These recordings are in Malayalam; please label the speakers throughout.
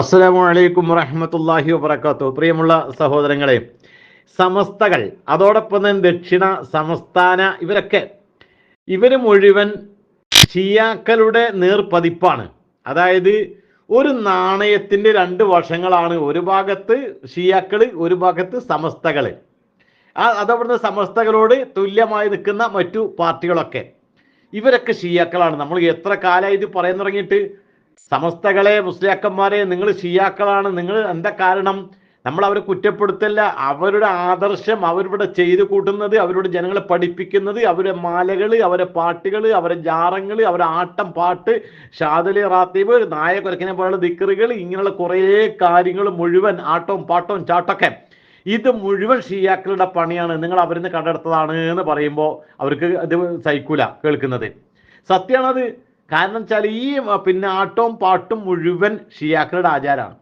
Speaker 1: അസ്സലാമു അലൈക്കും വറഹമത്തല്ലാഹി വബറകാത്തു. പ്രിയമുള്ള സഹോദരങ്ങളെ സമസ്തകൾ അതോടൊപ്പം തന്നെ ദക്ഷിണ സംസ്ഥാന ഇവരൊക്കെ ഇവർ മുഴുവൻ ഷിയാക്കളുടെ നേർപതിപ്പാണ്. അതായത് ഒരു നാണയത്തിന്റെ രണ്ട് വശങ്ങളാണ്. ഒരു ഭാഗത്ത് ഷിയാക്കൾ ഒരു ഭാഗത്ത് സമസ്തകൾ ആ അതവിടുന്ന് സമസ്തകളോട് തുല്യമായി നിൽക്കുന്ന മറ്റു പാർട്ടികളൊക്കെ ഇവരൊക്കെ ഷിയാക്കളാണ്. നമ്മൾ എത്ര കാലമായി ഇത് പറയാൻ തുടങ്ങിയിട്ട്? സമസ്തകളെ മുസ്ലിയാക്കന്മാരെ നിങ്ങൾ ഷിയാക്കളാണ്. നിങ്ങൾ എന്താ കാരണം? നമ്മൾ അവരെ കുറ്റപ്പെടുത്തല്ല. അവരുടെ ആദർശം അവരിവിടെ ചെയ്തു കൂട്ടുന്നത് അവരുടെ ജനങ്ങളെ പഠിപ്പിക്കുന്നത് അവരുടെ മാലകൾ അവരെ പാട്ടുകൾ അവരെ ജാറങ്ങൾ അവരെ ആട്ടം പാട്ട് ഷാദലി റാത്തീബ് നായകൊരക്കിനെ പോലുള്ള ദിക്കറുകൾ ഇങ്ങനെയുള്ള കുറേ കാര്യങ്ങൾ മുഴുവൻ ആട്ടവും പാട്ടവും ചാട്ടൊക്കെ. ഇത് മുഴുവൻ ഷിയാക്കളുടെ പണിയാണ്. നിങ്ങൾ അവരിന്ന് കണ്ടെടുത്തതാണ് എന്ന് പറയുമ്പോൾ അവർക്ക് ഇത് സഹിക്കൂല കേൾക്കുന്നത്. സത്യമാണത് കാരണം വെച്ചാൽ ഈ പിന്നെ ആട്ടവും പാട്ടും മുഴുവൻ ഷിയാക്കളുടെ ആചാരമാണ്.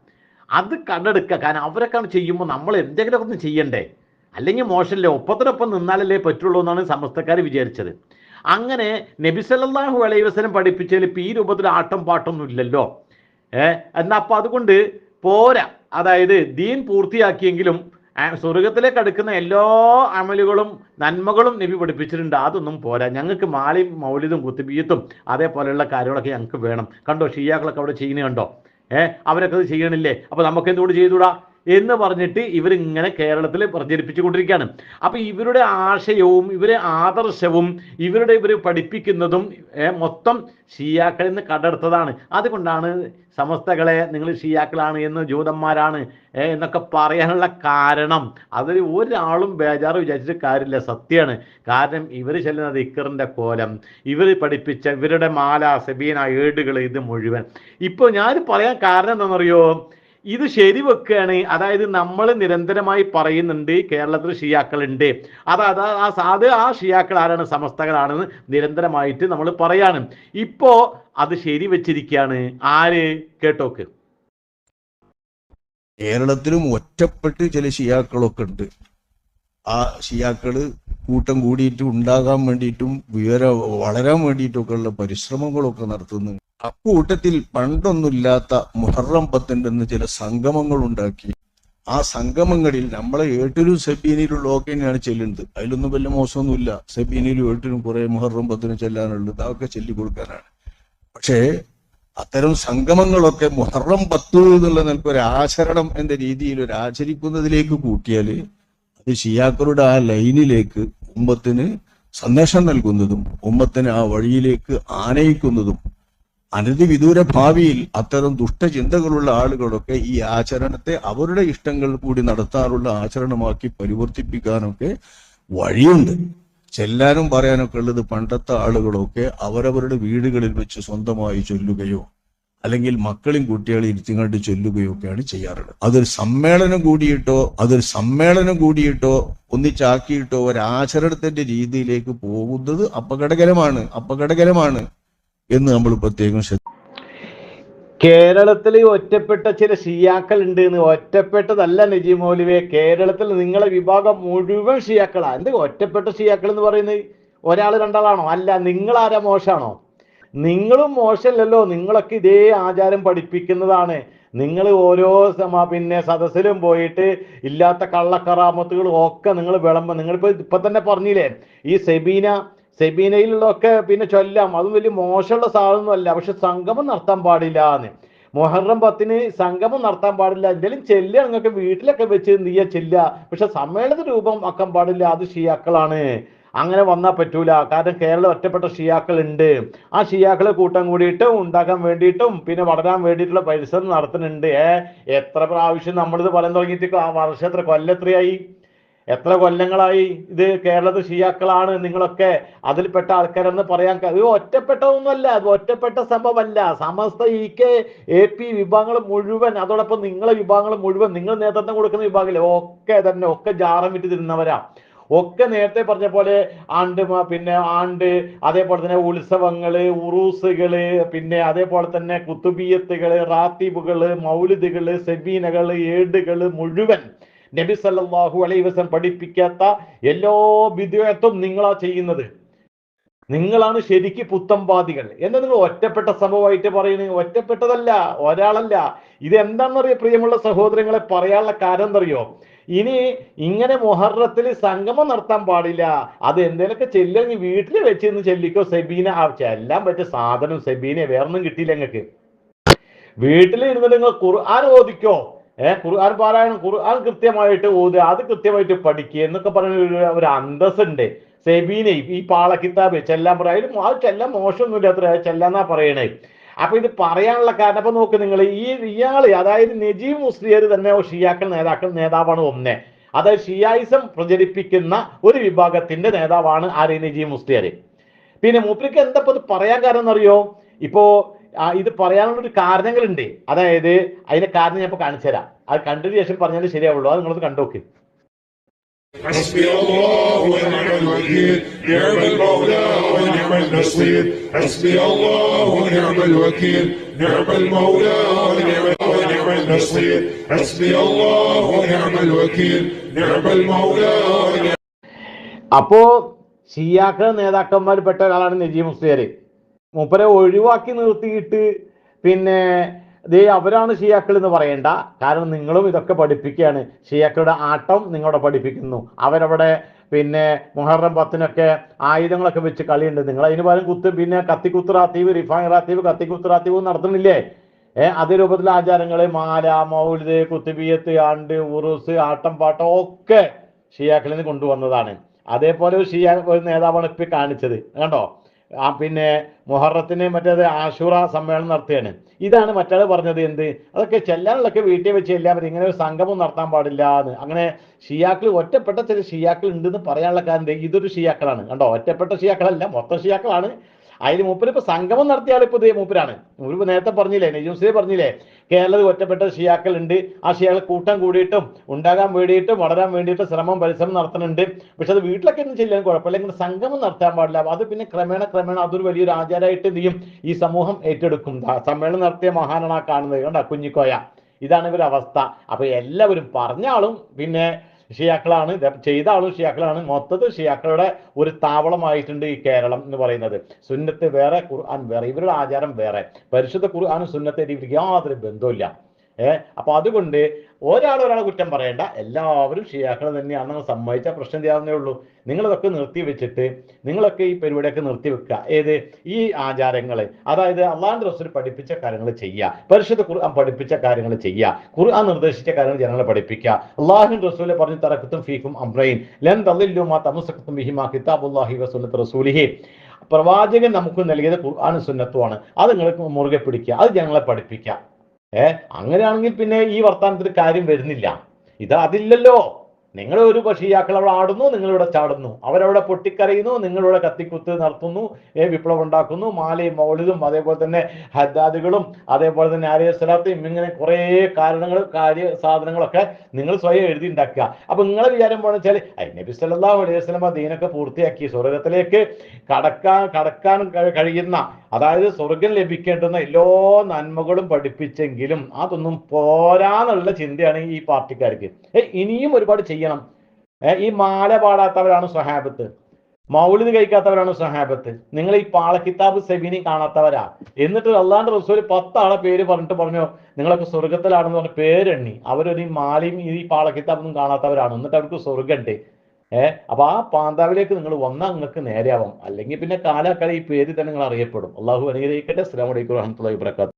Speaker 1: അത് കണ്ടെടുക്കുക. കാരണം അവരൊക്കെ ചെയ്യുമ്പോൾ നമ്മൾ എന്തെങ്കിലുമൊക്കെ ഒന്ന് ചെയ്യണ്ടേ? അല്ലെങ്കിൽ മോശമല്ലേ? ഒപ്പത്തിനൊപ്പം നിന്നാലല്ലേ പറ്റുള്ളൂ എന്നാണ് സമസ്തക്കാർ വിചാരിച്ചത്. അങ്ങനെ നബി സല്ലല്ലാഹു അലൈഹി പഠിപ്പിച്ചതിൽ ഇപ്പം ഈ രൂപത്തിൽ ആട്ടം പാട്ടൊന്നും ഇല്ലല്ലോ. ഏഹ് എന്നാൽ അപ്പം അതുകൊണ്ട് പോരാ. അതായത് ദീൻ പൂർത്തിയാക്കിയെങ്കിലും സ്വർഗത്തിലേക്ക് അടുക്കുന്ന എല്ലാ അമലുകളും നന്മകളും നബി പഠിപ്പിച്ചിട്ടുണ്ട്. അതൊന്നും പോരാ. ഞങ്ങൾക്ക് മാളിയും മൗലിതും കുത്തുബീത്തും അതേപോലെയുള്ള കാര്യങ്ങളൊക്കെ ഞങ്ങൾക്ക് വേണം. കണ്ടോ ഷിയാക്കളൊക്കെ അവിടെ ചെയ്യുന്നത് കണ്ടോ ഏഹ് അവരൊക്കെ അത് ചെയ്യണില്ലേ? അപ്പൊ നമുക്ക് എന്തുകൊണ്ട് ചെയ്തുകൂടാ? എന്ന് പറഞ്ഞിട്ട് ഇവരിങ്ങനെ കേരളത്തിൽ പ്രചരിപ്പിച്ചുകൊണ്ടിരിക്കുകയാണ്. അപ്പൊ ഇവരുടെ ആശയവും ഇവരെ ആദർശവും ഇവരുടെ ഇവർ പഠിപ്പിക്കുന്നതും മൊത്തം ഷിയാക്കളിൽ നിന്ന് കടെടുത്തതാണ് അതുകൊണ്ടാണ് സമസ്തകളെ നിങ്ങൾ ഷിയാക്കളാണ് എന്ന് ജൂതന്മാരാണ് എന്നൊക്കെ പറയാനുള്ള കാരണം. അതിൽ ഒരാളും ബേജാറ് വിചാരിച്ചിട്ട് കാര്യമില്ല. സത്യമാണ്. കാരണം ഇവർ ചെല്ലുന്നത് ഇക്കറിന്റെ കോലം. ഇവർ പഠിപ്പിച്ച ഇവരുടെ മാല സെബീന ഏടുകൾ ഇത് മുഴുവൻ. ഇപ്പോൾ ഞാൻ പറയാൻ കാരണം എന്താണെന്നറിയോ? ഇത് ശരി വെക്കുകയാണ് അതായത് നമ്മൾ നിരന്തരമായി പറയുന്നുണ്ട് കേരളത്തിൽ ഷിയാക്കളുണ്ട്. അത് അത് ആ അത് ആ ഷിയാക്കൾ ആരാണ്? സമസ്തകളാണെന്ന് നിരന്തരമായിട്ട് നമ്മൾ പറയാണ്. ഇപ്പോ അത് ശരി വെച്ചിരിക്കുകയാണ് ആര്? കേട്ടോക്ക്.
Speaker 2: കേരളത്തിലും ഒറ്റപ്പെട്ട് ചില ഷിയാക്കളൊക്കെ ഉണ്ട്. ആ ഷിയാക്കൾ കൂട്ടം കൂടിയിട്ട് ഉണ്ടാകാൻ വേണ്ടിയിട്ടും വിവര വളരാൻ വേണ്ടിയിട്ടൊക്കെ ഉള്ള പരിശ്രമങ്ങളൊക്കെ നടത്തുന്നു അക്കൂട്ടത്തിൽ പണ്ടൊന്നുമില്ലാത്ത മുഹറം പത്തിന്റെ ചില സംഗമങ്ങൾ ഉണ്ടാക്കി ആ സംഗമങ്ങളിൽ നമ്മളെ ഏട്ടിലും സെബീനിലും ഒക്കെ തന്നെയാണ് ചെല്ലുന്നത്. അതിലൊന്നും വലിയ മോശമൊന്നുമില്ല. സെബീനിലും ഏട്ടിലും കുറെ മുഹറം പത്തിനും ചെല്ലാനുള്ളത് അതൊക്കെ ചൊല്ലിക്കൊടുക്കാനാണ്. പക്ഷേ അത്തരം സംഗമങ്ങളൊക്കെ മുഹറം പത്തു എന്നുള്ള നിലയ്ക്ക് ഒരു ആചരണം എന്ന രീതിയിൽ ഒരു ആചരിക്കുന്നതിലേക്ക് കൂട്ടിയാൽ അത് ഷിയാക്കളുടെ ആ ലൈനിലേക്ക് ഉമ്മത്തിന് സന്ദേശം നൽകുന്നതും ഉമ്മത്തിന് ആ വഴിയിലേക്ക് ആനയിക്കുന്നതും അനധിവിദൂര ഭാവിയിൽ അത്തരം ദുഷ്ടചിന്തകളുള്ള ആളുകളൊക്കെ ഈ ആചരണത്തെ അവരുടെ ഇഷ്ടങ്ങൾ കൂടി നടത്താറുള്ള ആചരണമാക്കി പരിവർത്തിപ്പിക്കാനൊക്കെ വഴിയുണ്ട്. ചെല്ലാനും പറയാനൊക്കെ ഉള്ളത് പണ്ടത്തെ ആളുകളൊക്കെ അവരവരുടെ വീടുകളിൽ വെച്ച് സ്വന്തമായി ചൊല്ലുകയോ അല്ലെങ്കിൽ മക്കളും കുട്ടികളെ ഇരുത്തിങ്ങാണ്ട് ചൊല്ലുകയോ ഒക്കെയാണ് ചെയ്യാറുള്ളത്. അതൊരു സമ്മേളനം കൂടിയിട്ടോ അതൊരു സമ്മേളനം കൂടിയിട്ടോ ഒന്നിച്ചാക്കിയിട്ടോ ഒരാചരണത്തിന്റെ രീതിയിലേക്ക് പോകുന്നത് അപകടകരമാണ് അപകടകരമാണ്. എന്ന് നമ്മൾ പ്രത്യേകം
Speaker 1: കേരളത്തിൽ ഒറ്റപ്പെട്ട ചില ഷിയാക്കൾ ഉണ്ട് എന്ന് ഒറ്റപ്പെട്ടതല്ല നജി മൗലിവെ കേരളത്തിൽ നിങ്ങളെ വിഭാഗം മുഴുവൻ ഷിയാക്കളാ. എന്ത് ഒറ്റപ്പെട്ട ഷിയാക്കൾ എന്ന് പറയുന്നത്? ഒരാൾ രണ്ടാളാണോ? അല്ല നിങ്ങൾ ആരാ മോശമാണോ നിങ്ങളും മോശമല്ലല്ലോ. നിങ്ങളൊക്കെ ഇതേ ആചാരം പഠിപ്പിക്കുന്നതാണ്. നിങ്ങൾ ഓരോ പിന്നെ സദസ്സിലും പോയിട്ട് ഇല്ലാത്ത കള്ളക്കറാമത്തുകളും ഒക്കെ നിങ്ങൾ വിളമ്പ നിങ്ങളിപ്പോ ഇപ്പൊ തന്നെ പറഞ്ഞില്ലേ? ഈ സെബീന സെബീനയിലുള്ളതൊക്കെ പിന്നെ ചൊല്ലാം. അതും വലിയ മോശമുള്ള സാധനമൊന്നും അല്ല. പക്ഷെ സംഗമം നടത്താൻ പാടില്ല എന്ന്. മൊഹറം പത്തിന് സംഗമം നടത്താൻ പാടില്ല. എന്തെങ്കിലും ചെല്ലുക നിങ്ങൾക്ക് വീട്ടിലൊക്കെ വെച്ച് നീയ ചെല്ലുക. പക്ഷെ സമ്മേളന രൂപം ആക്കാൻ പാടില്ല. അത് ഷിയാക്കളാണ്. അങ്ങനെ വന്നാൽ പറ്റൂല. കാരണം കേരളം ഒറ്റപ്പെട്ട ഷിയാക്കൾ ഉണ്ട് ആ ഷിയാക്കളെ കൂട്ടം കൂടിയിട്ടും ഉണ്ടാക്കാൻ വേണ്ടിയിട്ടും പിന്നെ വളരാൻ വേണ്ടിയിട്ടുള്ള പരിശ്രമം നടത്തുന്നുണ്ട്. ഏ എത്ര പ്രാവശ്യം നമ്മളിത് പറയാൻ തുടങ്ങിയിട്ട് ആ വർഷം എത്ര കൊല്ലെത്രയായി എത്ര കൊല്ലങ്ങളായി ഇത് കേരളത്തിൽ ഷിയാക്കളാണ് നിങ്ങളൊക്കെ അതിൽപ്പെട്ട ആൾക്കാരെന്ന് പറയാൻ ഇത് ഒറ്റപ്പെട്ടതൊന്നുമല്ല അത് ഒറ്റപ്പെട്ട സംഭവമല്ല. Samastha E K A P വിഭാഗങ്ങൾ മുഴുവൻ അതോടൊപ്പം നിങ്ങളെ വിഭാഗങ്ങൾ മുഴുവൻ നിങ്ങൾ നേതൃത്വം കൊടുക്കുന്ന വിഭാഗമില്ലേ ഒക്കെ തന്നെ ഒക്കെ ജാറം വിറ്റ് തിരുന്നവരാ. ഒക്കെ നേരത്തെ പറഞ്ഞ പോലെ ആണ്ട് പിന്നെ ആണ്ട് അതേപോലെ തന്നെ ഉത്സവങ്ങൾ ഉറൂസുകൾ പിന്നെ അതേപോലെ തന്നെ കുത്തുബിയത്തുകൾ റാത്തീബുകൾ മൗലിദുകൾ സെബീനകൾ ഏടുകൾ മുഴുവൻ നബി സല്ലാഹു അലൈഹി വസ്ലം പഠിപ്പിക്കാത്ത എല്ലാ വിദ്യത്വം നിങ്ങളാ ചെയ്യുന്നത്. നിങ്ങളാണ് ശരിക്ക് പുത്തമ്പാദികൾ. എന്ന് നിങ്ങൾ ഒറ്റപ്പെട്ട സംഭവമായിട്ട് പറയുന്നത്? ഒറ്റപ്പെട്ടതല്ല ഒരാളല്ല. ഇത് എന്താണെന്നറിയോ പ്രിയമുള്ള സഹോദരങ്ങളെ പറയാനുള്ള കാരണം എന്തറിയോ? ഇനി ഇങ്ങനെ മൊഹറത്തിൽ സംഗമം നടത്താൻ പാടില്ല. അത് എന്തേലൊക്കെ ചെല്ലെങ്കിൽ വീട്ടിൽ വെച്ചിരുന്ന് ചെല്ലിക്കോ സെബീന ചെല്ലാൻ പറ്റിയ സാധനം സെബീനെ വേറൊന്നും കിട്ടിയില്ല നിങ്ങൾക്ക് വീട്ടിൽ ഇരുന്നിട്ട് നിങ്ങൾ ഖുർആൻ ഓദിക്കോ ഏഹ് ഖുർആൻ പാരായണം? ഖുർആൻ കൃത്യമായിട്ട് ഓതുക അത് കൃത്യമായിട്ട് പഠിക്കുക എന്നൊക്കെ പറഞ്ഞ ഒരു അന്തസ്സുണ്ട്. സെബീനെ ഈ പാള കിതാബ് ചെല്ലാൻ പറയും അതിൽ അത് ചെല്ലാൻ മോശമൊന്നുമില്ല അത്ര ചെല്ലാന്നാ പറയണേ. അപ്പൊ ഇത് പറയാനുള്ള കാരണം അപ്പൊ നോക്ക് നിങ്ങൾ ഈ ഇയാൾ അതായത് നജീബ് മുസ്ലിയർ തന്നെ ഷിയാക്കൾ നേതാക്കൾ നേതാവാണ് ഒന്നേ. അതായത് ഷിയായിസം പ്രചരിപ്പിക്കുന്ന ഒരു വിഭാഗത്തിന്റെ നേതാവാണ് ആര്? നജീബ് മുസ്ലിയർ. പിന്നെ മൂപ്പർക്ക് എന്താ പറയാൻ കാരണം എന്നറിയോ? ഇപ്പോ ആ, ഇത് പറയാനുള്ള ഒരു കാരണങ്ങളുണ്ട് അതായത് അതിന്റെ കാരണം ഞാൻ ഇപ്പൊ കാണിച്ചു തരാം അത് കണ്ടതിന് ശേഷം പറഞ്ഞാൽ ശരിയാവുള്ളൂ അത് നിങ്ങളത് കണ്ടോക്ക്
Speaker 3: حسبي الله ونعم الوكيل نعم المولى ونعم النصير حسبي الله ونعم الوكيل نعم المولى ونعم ونعم النصير حسبي الله ونعم الوكيل نعم المولى ونعم
Speaker 1: അപ്പോ ഷിയാക്ക നേതാക്കന്മാർ പെട്ട ഒരാളാണ് നജീബ് മുസ്ലിയാർ മൂപ്പരെ ഒഴിവാക്കി നിർത്തിയിട്ട് പിന്നെ ദേ അവരാണ് ഷിയാക്കൾ എന്ന് പറയണ്ട. കാരണം നിങ്ങളും ഇതൊക്കെ പഠിപ്പിക്കുകയാണ്. ഷിയാക്കളുടെ ആട്ടം നിങ്ങളവിടെ പഠിപ്പിക്കുന്നു. അവരവിടെ പിന്നെ മുഹറം പത്തിനൊക്കെ ആയുധങ്ങളൊക്കെ വെച്ച് കളിയുണ്ട്. നിങ്ങൾ അതിന് പകരം കുത്ത് പിന്നെ കത്തിക്കുത്ത് റാത്തീവ് റിഫാൻ റാത്തീവ് കത്തിക്കുത്ത് റാത്തീവ് നടത്തുന്നില്ലേ? ഏഹ് അതേ രൂപത്തിലെ ആചാരങ്ങൾ മാല മൗലിദ് കുത്തുബിയത്ത് ആണ്ട് ഉറുസ് ആട്ടം പാട്ടം ഒക്കെ ഷിയാക്കളിൽ നിന്ന് കൊണ്ടുവന്നതാണ്. അതേപോലെ ഒരു ഷിയാ ഒരു നേതാവാണ് ഇപ്പൊ കാണിച്ചത്. കണ്ടോ? പിന്നെ മുഹറത്തിന് മറ്റേത് ആശുറ സമ്മേളനം നടത്തുകയാണ് ഇതാണ് മറ്റാൾ പറഞ്ഞത് എന്ത്? അതൊക്കെ ചെല്ലാനുള്ളൊക്കെ വീട്ടിൽ വെച്ച് എല്ലാവരും ഇങ്ങനെ ഒരു സംഗമം നടത്താൻ പാടില്ല എന്ന്. അങ്ങനെ ഷിയാക്കൾ ഒറ്റപ്പെട്ട ചില ഷിയാക്കൾ ഉണ്ടെന്ന് പറയാനുള്ള കാരണം ഇതൊരു ഷിയാക്കളാണ്. കണ്ടോ? ഒറ്റപ്പെട്ട ഷിയാക്കളല്ല മൊത്തം ഷിയാക്കളാണ്. അതിൽ മൂപ്പര് ഇപ്പൊ സംഗമം നടത്തിയാൽ ഇപ്പൊ ഇതേ മൂപ്പരാണ്. മൂപ്പര് നേരത്തെ പറഞ്ഞില്ലേ നെജൂസിയെ പറഞ്ഞില്ലേ കേരളത്തിൽ ഒറ്റപ്പെട്ട ഷിയാക്കൾ ഉണ്ട് ആ ഷിയാക്കൾ കൂട്ടം കൂടിയിട്ടും ഉണ്ടാകാൻ വേണ്ടിയിട്ടും വളരാൻ വേണ്ടിയിട്ട് ശ്രമം പരിശ്രമം നടത്തുന്നുണ്ട്. പക്ഷെ അത് വീട്ടിലൊക്കെ ഒന്നും ചെയ്യാൻ കുഴപ്പമില്ല. ഇങ്ങനെ സംഗമം നടത്താൻ പാടില്ല. അത് പിന്നെ ക്രമേണ ക്രമേണ അതൊരു വലിയൊരു ആചാരമായിട്ട് എന്ത് ചെയ്യും? ഈ സമൂഹം ഏറ്റെടുക്കും. സമ്മേളനം നടത്തിയ മഹാനാണ് ആ കാണുന്നത്. കണ്ട കുഞ്ഞിക്കോയ. ഇതാണ് ഇവരുടെ അവസ്ഥ. അപ്പൊ എല്ലാവരും പറഞ്ഞാളും പിന്നെ ഷിയാക്കളാണ്. ചെയ്ത ആളും ഷിയാക്കളാണ്. മൊത്തത്തിൽ ഷിയാക്കളുടെ ഒരു താവളമായിട്ടുണ്ട് ഈ കേരളം എന്ന് പറയുന്നത്. സുന്നത്ത് വേറെ ഖുർആൻ വേറെ. ഇവരുടെ ആചാരം വേറെ. പരിശുദ്ധ ഖുർആാനും സുന്നത്തെ ഇവർക്ക് യാതൊരു ബന്ധവുമില്ല. ഏഹ് അപ്പൊ അതുകൊണ്ട് ഒരാൾ ഒരാളെ കുറ്റം പറയേണ്ട. എല്ലാവരും ഷിയാക്കൾ തന്നെയാണെന്ന് സമ്മതിച്ച പ്രശ്നം ചെയ്യാവുന്നേ ഉള്ളൂ. നിങ്ങളിതൊക്കെ നിർത്തി വെച്ചിട്ട് നിങ്ങളൊക്കെ ഈ പരിപാടിയൊക്കെ നിർത്തി വെക്കുക. ഏത്? ഈ ആചാരങ്ങൾ അതായത് അള്ളാഹു റസൂൽ പഠിപ്പിച്ച കാര്യങ്ങൾ ചെയ്യുക. പരിശുദ്ധ ഖുർആൻ പഠിപ്പിച്ച കാര്യങ്ങൾ ചെയ്യുക. ഖുർആൻ നിർദ്ദേശിച്ച കാര്യങ്ങൾ ജനങ്ങളെ പഠിപ്പിക്കുക. അള്ളാഹു റസൂലെ പറഞ്ഞു തറക്കത്തും ഫീക്കും അംറൈൻ ലൻ തള്ളില്ലുമാ തമസക്കത്തും ബിഹിമാ കിതാബുല്ലാഹി വസുന്നത്ത് റസൂലിഹി. പ്രവാചകൻ നമുക്ക് നൽകിയത് ഖുർആാനും സുന്നത്തുമാണ് അത് നിങ്ങൾക്ക് മുറുകെ പിടിക്കുക. അത് ജനങ്ങളെ പഠിപ്പിക്കുക. ഏ? അങ്ങനെയാണെങ്കിൽ പിന്നെ ഈ വർത്തമാനത്തിന് കാര്യം വരുന്നില്ല. ഇത് അതില്ലല്ലോ. നിങ്ങൾ ഒരു പക്ഷിയാക്കൾ അവിടെ ആടുന്നു നിങ്ങളിവിടെ ചാടുന്നു. അവരവിടെ പൊട്ടിക്കരയുന്നു നിങ്ങളിവിടെ കത്തിക്കുത്ത് നടത്തുന്നു ഏ വിപ്ലവം ഉണ്ടാക്കുന്നു. മാലയും മൗലിതും അതേപോലെ തന്നെ ഹദ്ദാദുകളും അതേപോലെ തന്നെ ആര്യ സ്വലാത്തയും ഇങ്ങനെ കുറേ കാരണങ്ങൾ കാര്യ സാധനങ്ങളൊക്കെ നിങ്ങൾ സ്വയം എഴുതി ഉണ്ടാക്കുക. അപ്പൊ നിങ്ങളെ വിചാരം പോണെന്ന് വെച്ചാൽ "ഐ, നബി സല്ലല്ലാഹു അലൈഹി വസല്ലമ ദീനൊക്കെ പൂർത്തിയാക്കി സ്വർഗത്തിലേക്ക് കടക്കാൻ കടക്കാൻ കഴിയുന്ന അതായത് സ്വർഗം ലഭിക്കേണ്ടുന്ന എല്ലാ നന്മകളും പഠിപ്പിച്ചെങ്കിലും അതൊന്നും പോരാന്നുള്ള ചിന്തയാണ് ഈ പാർട്ടിക്കാർക്ക്. ഇനിയും ഒരുപാട് ചെയ്യണം. ഈ മാല പാടാത്തവരാണ് സ്വഹാബത്ത്. മൗലിദ് കഴിക്കാത്തവരാണ് സഹാബത്ത് നിങ്ങൾ ഈ പാളക്കിതാബ് സെബിനി കാണാത്തവരാ. എന്നിട്ട് അള്ളാന്റെ റസൂൽ പത്താളെ പേര് പറഞ്ഞിട്ട് പറഞ്ഞു നിങ്ങളൊക്കെ സ്വർഗത്തിലാണെന്ന് പറഞ്ഞ പേരെണ്ണി അവരൊരു മാലയും ഈ പാളക്കിതാബൊന്നും കാണാത്തവരാണ്. എന്നിട്ട് അവർക്ക് സ്വർഗമുണ്ട് ഏഹ് അപ്പൊ ആ പാന്താവിലേക്ക് നിങ്ങൾ വന്നാൽ നിങ്ങൾക്ക് നേരെയാവും. അല്ലെങ്കിൽ പിന്നെ കാലാക്കാലം ഈ പേര് തന്നെ നിങ്ങൾ അറിയപ്പെടും. അള്ളാഹു അനുഗ്രഹിക്കട്ടെ. അസ്സലാമു അലൈക്കും വറഹ്മത്തുള്ളാഹി വബറകാതുഹു.